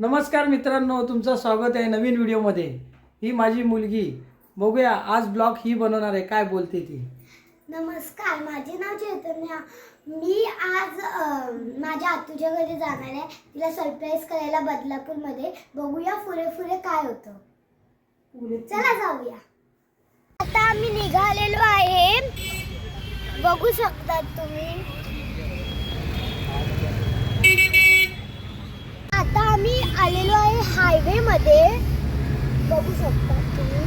नमस्कार मित्रांनो तुमचं स्वागत आहे नवीन व्हिडिओमध्ये. ही माझी मुलगी. बघूया आज ब्लॉग ही बनवणार आहे. काय बोलते ती? नमस्कार माझे नाव चैतन्य. मी आज अ, माझ्या आतूच्या घरी जाणार आहे. तिला सरप्राईज करायला बदलापूरमध्ये. बघूया पुढे पुढे काय होतं. चला जाऊया. आता आम्ही निघालेलो आहे. बघू शकतात तुम्ही. आता आम्ही आलेलो आहे हायवे मध्ये बघू शकता तुम्ही.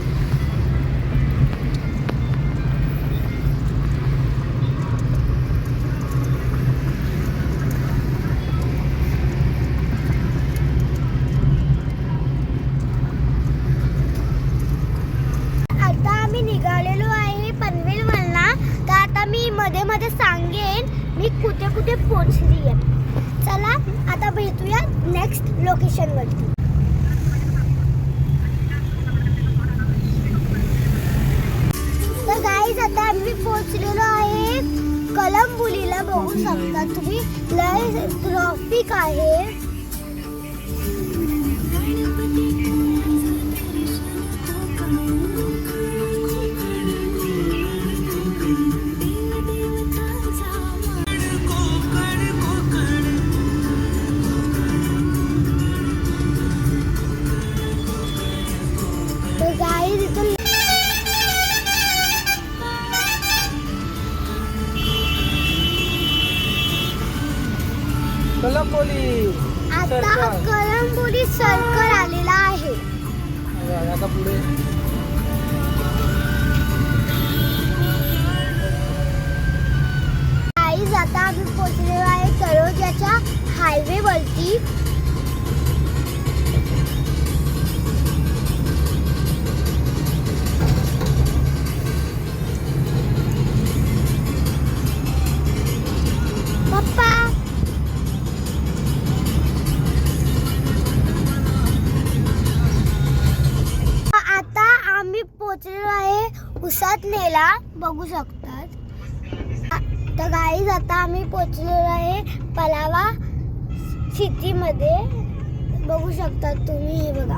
आता आम्ही निघालेलो आहे पनवेलवरना. तर आता मी मध्ये मध्ये सांगेन मी कुठे कुठे पोचली आहे चला आता भेटूया नेक्स्ट लोकेशनवरती तर गाईज आता आम्ही पोहोचलेलो आहे कलंबुलीला बघू शकता तुम्ही. लय ट्रॉफिक आहे. कलंबोली आता. कलंबुली सर्कल आलेला आहे. आता पुढे. आता आम्ही पोहोचलेलो आहे तळोजाच्या हायवे वरती. नेला बघू शकतात. तर गाईज आता आम्ही पोचलो आहे पलावा सिटीमध्ये. बघू शकतात तुम्ही हे बघा.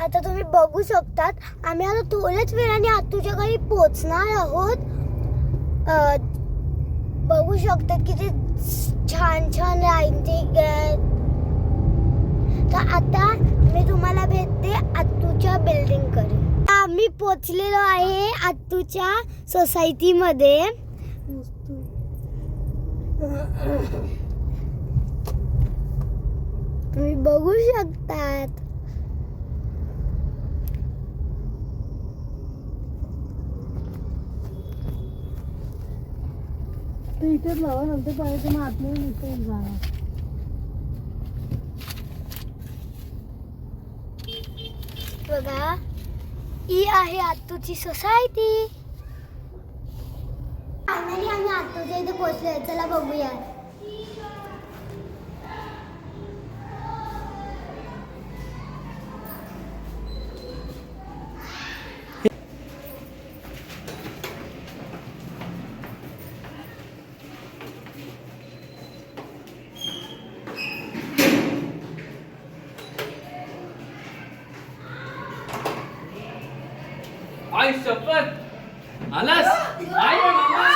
आता तुम्ही बघू शकतात आम्ही आता थोड्याच वेळाने आतूच्या घरी पोचणार आहोत. बघू शकतात किती छान छान राईटिंग तर आता मी तुम्हाला भेटते आत्तूच्या बिल्डिंगकडे आम्ही पोचलेलो आहे आत्तूच्या सोसायटीमध्ये तुम्ही बघू शकतात. ते इथेच लावा नंतर पाहिजे मग आतमध्ये नुसतं जावा बघा ही आहे आत्तूची सोसायटी. फायनली आम्ही आत्तूच्या इथे पोहोचलोय चला बघूया आई शपथ. आलास? आई मामा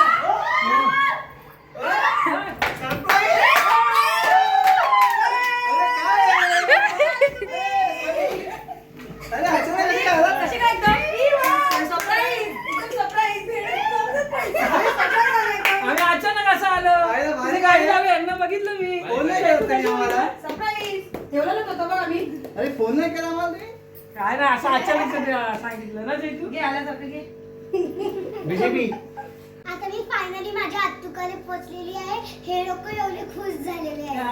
आम्ही अचानक असं आलं. गाडी आहे. लावली यांना बघितलं मी. फोन नाही केला त्यांनी आम्हाला. ठेवलेलंच होतं बघ आम्ही. अरे फोन नाही केला मला काय ना असं अचानक सांगितलं ना घे आल्यासारखं घे. आता मी फायनली माझ्या आत्तुकाला पोचलेली आहे. हे लोक एवढे खुश झालेले आहे